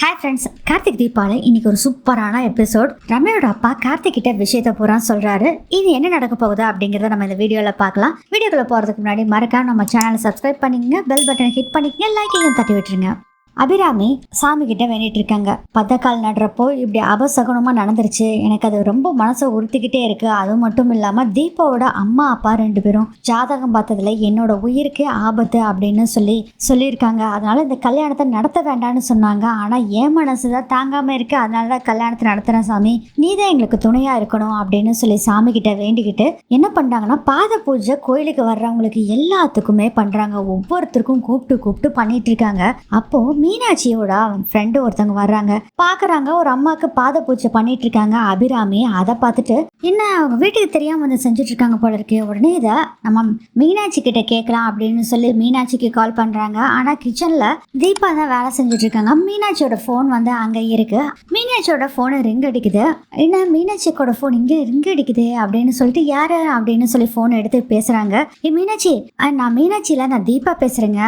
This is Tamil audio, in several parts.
ஹாய் ஃப்ரெண்ட்ஸ் கார்த்திக் தீபாவளி இன்னைக்கு ஒரு சூப்பரான எபிசோட் ரம்யாவோட அப்பா கார்த்திக் கிட்ட விஷயத்த பூரா சொல்றாரு. இது என்ன நடக்க போகுது அப்படிங்கறத நம்ம இந்த வீடியோல பார்க்கலாம். வீடியோக்குள்ள போறதுக்கு முன்னாடி மறக்காம நம்ம சேனலை சப்ஸ்கிரைப் பண்ணிக்கங்க பெல் பட்டனை ஹிட் பண்ணிக்கங்க லைக்கையும் தட்டி விட்டுருங்க. அபிராமி சாமி கிட்ட வேண்டிட்டு இருக்காங்க. பத்தக்கால் நடுறப்போ இப்படி அபசகுனமாக நடந்துருச்சு. எனக்கு அது ரொம்ப மனசை உறுத்திக்கிட்டே இருக்கு. அது மட்டும் இல்லாமல் தீபாவோட அம்மா அப்பா ரெண்டு பேரும் ஜாதகம் பார்த்ததுல என்னோட உயிருக்கே ஆபத்து அப்படின்னு சொல்லி சொல்லியிருக்காங்க. அதனால இந்த கல்யாணத்தை நடத்த வேண்டாம்னு சொன்னாங்க. ஆனால் என் மனசு தான் தாங்காம இருக்கு. அதனால தான் கல்யாணத்தை நடத்துறேன் சாமி. நீ தான் எங்களுக்கு துணையா இருக்கணும் அப்படின்னு சொல்லி சாமி கிட்ட வேண்டிக்கிட்டு என்ன பண்ணாங்கன்னா பாத பூஜை கோயிலுக்கு வர்றவங்களுக்கு எல்லாத்துக்குமே பண்றாங்க. ஒவ்வொருத்தருக்கும் கூப்பிட்டு கூப்பிட்டு பண்ணிட்டு இருக்காங்க. அப்போ மீனாட்சியோட ஃப்ரெண்டு ஒருத்தவங்க வர்றாங்க. பாக்குறாங்க ஒரு அம்மாக்கு பாத பூஜை பண்ணிட்டு இருக்காங்க அபிராமி. அதை பார்த்துட்டு என்ன அவங்க வீட்டுக்கு தெரியாம வந்து செஞ்சுட்டு இருக்காங்க போல இருக்கு. உடனே இதை நம்ம மீனாட்சி கிட்ட கேட்கலாம் அப்படின்னு சொல்லி மீனாட்சிக்கு கால் பண்றாங்க. ஆனா கிச்சன்ல தீபா தான் வேலை செஞ்சுட்டு இருக்காங்க மீனாட்சியோட ஃபோன் வந்து அங்க இருக்கு. மீனாட்சியோட ஃபோனு ரிங் அடிக்குது. என்ன மீனாட்சியோட ஃபோன் இங்க ரிங் அடிக்குது அப்படின்னு சொல்லிட்டு யாரு? அப்படின்னு சொல்லி ஃபோன் எடுத்து பேசுறாங்க. ஏ மீனாட்சி நான் மீனாட்சியில நான் தீபா பேசுறேங்க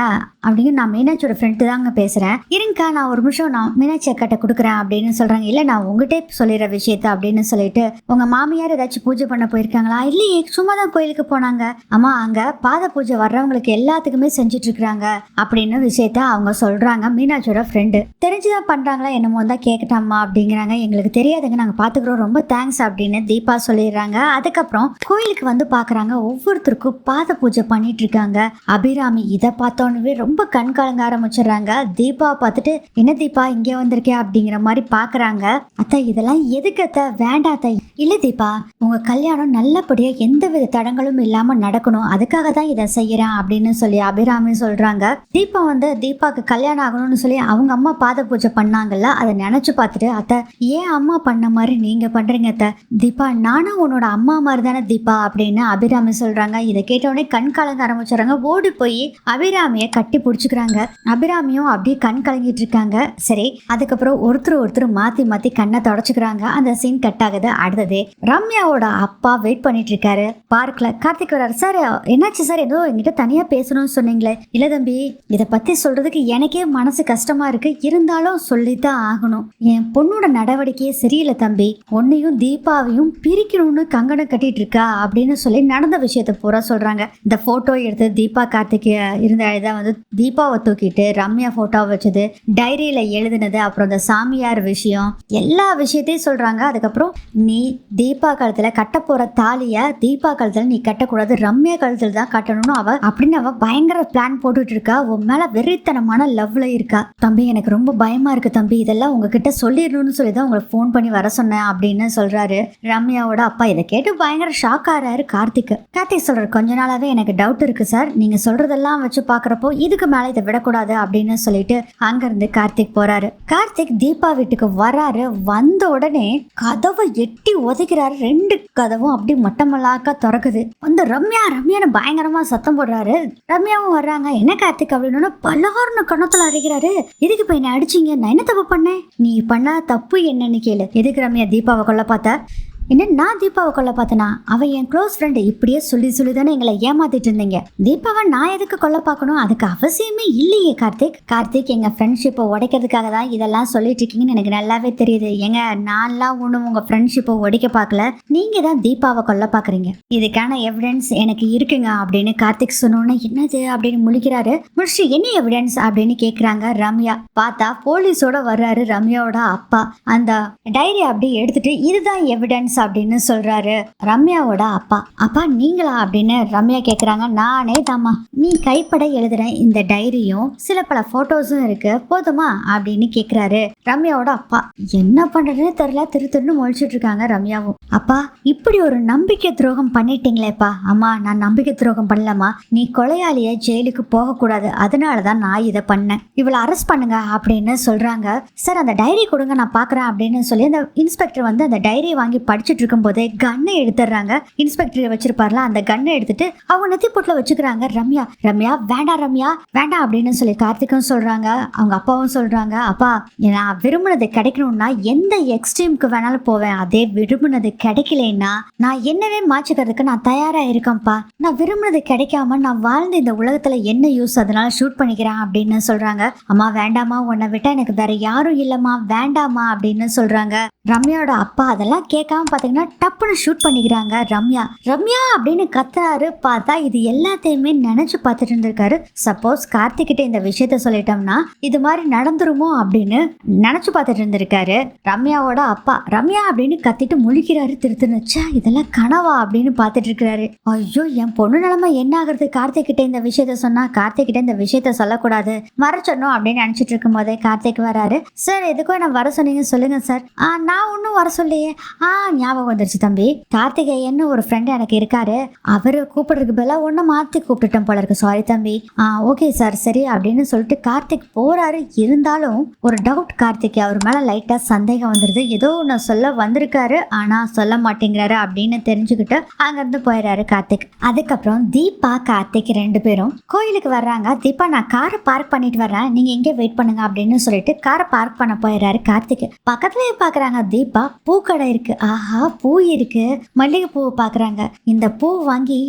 அப்படின்னு நான் மீனாட்சியோட ஃப்ரெண்டு தாங்க பேசுறேன். இருங்கக்கா நான் ஒரு நிமிஷம் நான் மீனாட்சி அக்காட்ட கொடுக்குறேன் அப்படின்னு சொல்றாங்க. இல்ல நான் உங்ககிட்ட சொல்லிடுற விஷயத்த அப்படின்னு சொல்லிட்டு உங்க மாமியார் ஏதாச்சும் பூஜை பண்ண போயிருக்காங்களா? இல்லையே சும்மா தான் கோயிலுக்கு போனாங்க. அம்மா அங்க பாத பூஜை வர்றவங்களுக்கு எல்லாத்துக்குமே செஞ்சுட்டு இருக்கிறாங்க அப்படின்னு விஷயத்த அவங்க சொல்றாங்க மீனாட்சியோட ஃப்ரெண்டு தெரிஞ்சுதான் பண்றாங்களா என்னமோ தான் கேட்கட்டாமா அப்படிங்கிறாங்க. எங்களுக்கு தெரியாதுங்க நாங்க பார்த்துக்குறோம் ரொம்ப தேங்க்ஸ் அப்படின்னு தீபா சொல்லிடுறாங்க. அதுக்கப்புறம் கோயிலுக்கு வந்து பாக்குறாங்க. ஒவ்வொருத்தருக்கும் பாத பூஜை பண்ணிட்டு இருக்காங்க அபிராமி இதை பார்த்தோன்னே ரொம்ப கண் கலங்க ஆரம்பிச்சிடுறாங்க. தீபா பார்த்துட்டு என்ன தீபா இங்கே வந்திருக்கே அப்படிங்கிற மாதிரி பாக்குறாங்க அத்தை இதெல்லாம் எதுக்கு அத்தை? வேண்டாம் அத்தை. இல்ல தீபா உங்க கல்யாணம் நல்லபடியா எந்த வித தடங்களும் இல்லாம நடக்கணும். அதுக்காக தான் இதை செய்யறேன் அப்படின்னு சொல்லி அபிராமி சொல்றாங்க. தீபா வந்து தீபாவுக்கு கல்யாணம் ஆகணும்னு சொல்லி அவங்க அம்மா பாத பூஜை பண்ணாங்கல்ல அதை நினைச்சு பார்த்துட்டு அத்தை ஏன் அம்மா பண்ண மாதிரி நீங்க பண்றீங்க அத்தை? தீபா நானும் உன்னோட அம்மா மாதிரி தானே தீபா அப்படின்னு அபிராமி சொல்றாங்க. இதை கேட்டவுடனே கண் கலங்க ஆரம்பிச்சுறாங்க ஓடி போய் அபிராமியை கட்டி பிடிச்சிக்கிறாங்க. அபிராமியும் அப்படியே கண் கலங்கிட்டு இருக்காங்க. சரி அதுக்கப்புறம் ஒருத்தர் ஒருத்தர் மாத்தி மாத்தி கண்ணை தொடச்சுக்கிறாங்க. அந்த சீன் கட் ஆகுது. அடுத்தது ரம்யாவோட அப்பா வெயிட் பண்ணிட்டு இருக்காரு. பார்க்ல கார்த்திக் வராரு சார் என்னாச்சு சார்? ஏதோ என்கிட்ட தனியா பேசணும்னு சொன்னீங்களே. இல்ல தம்பி இதை பத்தி சொல்றதுக்கு எனக்கே மனசு கஷ்டமா இருக்கு. இருந்தாலும் சொல்லித்தான் ஆகணும். என் பொண்ணோட நடவடிக்கையே சரியில்லை தம்பி. உன்னையும் தீபாவையும் பிரிக்கணும்னு கங்கணம் கட்டிட்டு இருக்கா? அப்படின்னு சொல்லி நடந்த விஷயத்த பூரா சொல்றாங்க. இந்த போட்டோ எடுத்து தீபா கார்த்திக் இருந்த இதை வந்து தீபாவை தூக்கிட்டு ரம்யா ஃபோட்டோவை வச்சது டைரியில எழுதுனது அப்புறம் இந்த சாமியார் விஷயம் எல்லா விஷயத்தையும் சொல்றாங்க. அதுக்கப்புறம் நீ தீபா காலத்தில் கட்ட போற தாலிய தீபா கழுத்துல நீ கட்டக்கூடாது. ரம்யா கழுத்துல தான் கட்டணும்னு அவ அப்படின்னு அவ பயங்கர பிளான் போட்டுட்டு இருக்கா. உன் மேல வெறித்தனமான லவ்ல இருக்கா. தம்பி எனக்கு ரொம்ப பயமா இருக்கு தம்பி. இதெல்லாம் உங்ககிட்ட சொல்லிடணும்னு சொல்லி தான் உங்களுக்கு ஃபோன் பண்ணி வர சொன்னேன் அப்படின்னு சொல்றாரு ரம்யாவோட அப்பா. இதை கேட்டு பயங்கர ஷாக் ஆறாரு கார்த்திக். கார்த்திக் சொல்றாரு கொஞ்ச நாளாவே எனக்கு டவுட் இருக்கு சார். நீங்க சொல்றதெல்லாம் வச்சு பாக்குறப்போ இதுக்கு மேல இதை விடக்கூடாது அப்படின்னு சொல்லிட்டு அங்கிருந்து கார்த்திக் போறாரு. கார்த்திக் தீபா வீட்டுக்கு வராரு. வந்த உடனே கதவை எட்டி உதைக்கிறாரு ரெண்டு கதவும் அப்படி மட்டமல்லாக்கா திறக்குது. வந்து ரம்யா ரம்யான்னு பயங்கரமா சத்தம் போடுறாரு. ரம்யாவும் வர்றாங்க. என்ன கார்த்திக்? அப்படின்னு பல்லாருன்னு கணத்துல அடிக்கிறாரு எதுக்கு போய் என்ன அடிச்சீங்க? நான் என்ன தப்பு பண்ணேன்? நீ பண்ண தப்பு என்னன்னு கேளு. எதுக்கு ரம்யா தீபாவை கொல்ல பார்த்த? என்ன நான் தீபாவை கொல்ல பார்த்தனா? அவ என் க்ளோஸ் ஃப்ரெண்டு இப்படியே சொல்லி சொல்லி தானே எங்களை ஏமாத்திட்டு இருந்தீங்க. தீபாவை நான் எதுக்கு கொல்ல பார்க்கணும்? அதுக்கு அவசியமே இல்லையே கார்த்திக். கார்த்திக் எங்கள் ஃப்ரெண்ட்ஷிப்பை உடைக்கிறதுக்காக தான் இதெல்லாம் சொல்லிட்டு இருக்கீங்கன்னு எனக்கு நல்லாவே தெரியுது. ஏங்க நான்லாம் ஒன்றும் உங்கள் ஃப்ரெண்ட்ஷிப்பை உடைக்க பார்க்கல. நீங்கள் தான் தீபாவை கொல்ல பார்க்குறீங்க. இதுக்கான எவிடன்ஸ் எனக்கு இருக்குங்க அப்படின்னு கார்த்திக் சொன்னோன்னே என்னது அப்படின்னு முழிக்கிறாரு. முடிச்சு என்ன எவிடன்ஸ் அப்படின்னு கேட்குறாங்க ரம்யா. பார்த்தா போலீஸோட வர்றாரு ரம்யாவோட அப்பா. அந்த டைரி அப்படி எடுத்துட்டு இதுதான் எவிடன்ஸ் அப்படின்னு சொல்றாரு. ரம்யாவோட அப்பா. அப்பா நீங்களா அப்படின்னு ரம்யா கேக்குறாங்க. நானே தாம்மா. நீ கைப்பட எழுதுற இந்த டைரியும் சில பல போட்டோஸும் இருக்கு. போதுமா? அப்படின்னு கேக்குறாரு ரம்யாவோட அப்பா. என்ன பண்றதுன்னு தெரியல. திரு திருன்னு முழிச்சிட்டு இருக்காங்க ரம்யாவும். அப்பா இப்படி ஒரு நம்பிக்கை துரோகம் பண்ணிட்டீங்களேப்பா. அம்மா நான் நம்பிக்கை துரோகம் பண்ணலம்மா. நீ கொலையாளிய ஜெயிலுக்கு போகக்கூடாது. அதனால தான் நான் இதை பண்ணேன். இவளை அரெஸ்ட் பண்ணுங்க அப்படின்னு சொல்றாங்க. சார் அந்த டைரி கொடுங்க. நான் பார்க்குறேன் அப்படின்னு சொல்லி அந்த இன்ஸ்பெக்டர் வந்து அந்த டைரியை வாங்கி படிச்சு அடிச்சிட்டு இருக்கும்போதே கன்னை எடுத்துடுறாங்க இன்ஸ்பெக்டர் வச்சிருப்பார்ல அந்த கன்னை எடுத்துட்டு அவங்க நெத்தி பொட்டுல வச்சுக்கிறாங்க ரம்யா. ரம்யா வேண்டாம் ரம்யா வேண்டாம் அப்படின்னு சொல்லி கார்த்திக்கும் சொல்றாங்க. அவங்க அப்பாவும் சொல்றாங்க அப்பா நான் விரும்பினது கிடைக்கணும்னா எந்த எக்ஸ்ட்ரீமுக்கு வேணாலும் போவேன். அதே விரும்பினது கிடைக்கலைன்னா நான் என்னவே மாச்சுக்கிறதுக்கு நான் தயாரா இருக்கேன்ப்பா. நான் விரும்பினது கிடைக்காம நான் வாழ்ந்த இந்த உலகத்துல என்ன யூஸ் அதனால ஷூட் பண்ணிக்கிறேன் அப்படின்னு சொல்றாங்க. அம்மா வேண்டாமா உன்னை விட்டா எனக்கு வேற யாரும் இல்லம்மா வேண்டாமா அப்படின்னு சொல்றாங்க. ரம்யாவோட அப்பா அதெல்லாம் கேட்காம பார்த்தீங்கன்னா டப்புன்னு ஷூட் பண்ணிக்கிறாங்க ரம்யா. ரம்யா அப்படின்னு கத்துறாரு. பார்த்தா இது எல்லாத்தையுமே நினைச்சு பார்த்துட்டு இருந்திருக்காரு. சப்போஸ் கார்த்திகிட்ட இந்த விஷயத்த சொல்லிட்டோம்னா இது மாதிரி நடந்துருமோ அப்படின்னு நினைச்சு பார்த்துட்டு இருந்திருக்காரு. ரம்யாவோட அப்பா ரம்யா அப்படின்னு கத்திட்டு முழிக்கிறாரு திருத்துனுச்சா இதெல்லாம் கனவா அப்படின்னு பார்த்துட்டு இருக்கிறாரு ஐயோ என் பொண்ணு நிலைமை என்ன ஆகுறது? கார்த்திக் கிட்ட இந்த விஷயத்த சொன்னா கார்த்திக் கிட்ட இந்த விஷயத்த சொல்லக்கூடாது. மறைச்சிடணும் அப்படின்னு நினைச்சிட்டு இருக்கும் போதே கார்த்திக் வராரு. சார் எதுக்கும் என்ன வர சொன்னீங்க சொல்லுங்க சார். ஆ நான் ஒன்றும் வர சொல்லையே ஆ ஞாபகம் வந்துருச்சு தம்பி. கார்த்திகேயன்னு ஒரு ஃப்ரெண்ட் எனக்கு இருக்காரு. அவரு கூப்பிடுறதுக்கு பதிலாக ஒன்று மாற்றி கூப்பிட்டுட்டேன் போல இருக்கு. சாரி தம்பி. ஆ ஓகே சார் சரி அப்படின்னு சொல்லிட்டு கார்த்திக் போறாரு. இருந்தாலும் ஒரு டவுட் கார்த்திக் அவர் மேலே லைட்டாக சந்தேகம் வந்துடுது ஏதோ ஒன்று சொல்ல வந்திருக்காரு. ஆனால் சொல்ல மாட்டேங்கிறாரு அப்படின்னு தெரிஞ்சுக்கிட்டு அங்கேருந்து போயிடுறாரு கார்த்திக். அதுக்கப்புறம் தீபா கார்த்திக் ரெண்டு பேரும் கோயிலுக்கு வர்றாங்க. தீபா நான் காரை பார்க் பண்ணிட்டு வர்றேன். நீங்க எங்கே வெயிட் பண்ணுங்க அப்படின்னு சொல்லிட்டு காரை பார்க் பண்ண போயிடுறாரு கார்த்திக். பக்கத்துலயே பாக்குறாங்க தீபா. பூக்கடை இருக்கு. ஆஹா பூ இருக்கு. மல்லிகை பூ பாக்குறாங்க இந்த பூ வாங்கி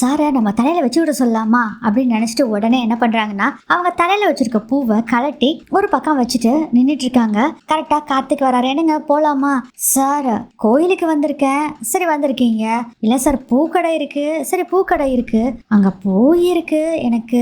சாரை நம்ம தலையில வச்சு விட சொல்லலாமா அப்படின்னு நினைச்சிட்டு உடனே என்ன பண்றாங்கன்னா அவங்க தலையில வச்சிருக்க பூவை கலட்டி ஒரு பக்கம் வச்சுட்டு நின்றுட்டு இருக்காங்க கரெக்டா கார்த்திக் வராரு. என்னங்க போலாமா? சார் கோயிலுக்கு வந்திருக்கேன். சரி வந்திருக்கீங்க. இல்ல சார் பூக்கடை இருக்கு. சரி பூக்கடை இருக்கு. அங்க பூ இருக்கு. எனக்கு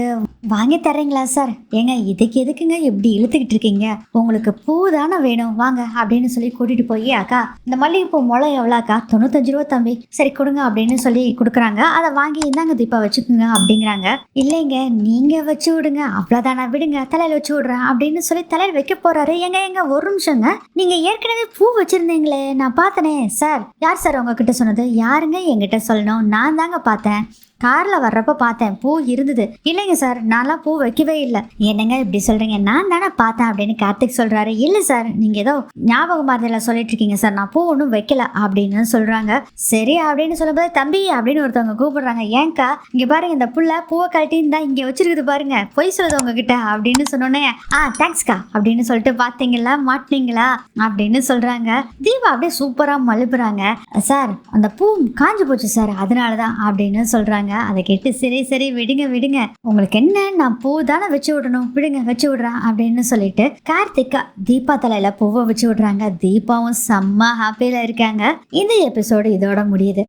வாங்கி தர்றீங்களா சார்? ஏங்க இதுக்கு எதுக்குங்க இப்படி இழுத்துக்கிட்டு இருக்கீங்க? உங்களுக்கு பூ தானே வேணும். வாங்க அப்படின்னு சொல்லி கூட்டிட்டு போய் அக்கா இந்த மல்லிகைப்பூ முளை எவ்வளோ எவ்வளோக்கா தொண்ணூத்தஞ்சு ரூபா தம்பி. சரி கொடுங்க அப்படின்னு சொல்லி கொடுக்குறாங்க. அதை வாங்கி இந்தாங்க தீபா வச்சுக்கோங்க அப்படிங்கிறாங்க. இல்லைங்க நீங்கள் வச்சு விடுங்க. அவ்வளோதானா விடுங்க. தலையில் வச்சு விடுறேன் அப்படின்னு சொல்லி தலையில் வைக்க போகிறாரு எங்க எங்க ஒரு நிமிஷங்க. நீங்கள் ஏற்கனவே பூ வச்சுருந்தீங்களே. நான் பார்த்தனே. சார் யார் சார் உங்ககிட்ட சொன்னது? யாருங்க என்கிட்ட சொல்லணும்? நான் தாங்க பார்த்தேன். காரில் வர்றப்ப பார்த்தேன் பூ இருந்தது. இல்லைங்க சார் நான்லாம் பூ வைக்கவே இல்லை. என்னங்க இப்படி சொல்கிறீங்க நான் தானே பார்த்தேன் அப்படின்னு கார்த்திக் சொல்கிறாரு இல்லை சார் நீங்கள் ஏதோ ஞாபக மாதிரியில் சொல்லிட்டு இருக்கீங்க சார். நான் பூ ஒன்றும் வைக்கல அப்படின்னு சொல்கிறாங்க சரி அப்படின்னு சொல்லும்போது தம்பி அப்படின்னு ஒருத்தவங்க கூப்பிடுறாங்க. ஏங்கா இங்கே பாருங்க இந்த புள்ள பூவை கழட்டின்னு தான் இங்கே வச்சிருக்குது பாருங்க. பொய் சொல்லுது உங்ககிட்ட அப்படின்னு சொன்னோன்னே ஆ தேங்க்ஸ்க்கா அப்படின்னு சொல்லிட்டு பார்த்தீங்களா? மாட்டினீங்களா? அப்படின்னு சொல்கிறாங்க தீபா அப்படியே சூப்பராக மழுப்புறாங்க. சார் அந்த பூ காஞ்சு போச்சு சார். அதனால தான் அப்படின்னு சொல்கிறாங்க சொல்கிறாங்க அதை கேட்டு சரி சரி விடுங்க விடுங்க. உங்களுக்கு என்ன? நான் பூ தானே வச்சு விடணும். விடுங்க வச்சு விடுறேன் அப்படின்னு சொல்லிட்டு கார்த்திகா தீபா தலையில் பூவை வச்சு விடுறாங்க. தீபாவும் செம்ம ஹாப்பியில இருக்காங்க. இந்த எபிசோடு இதோட முடியுது.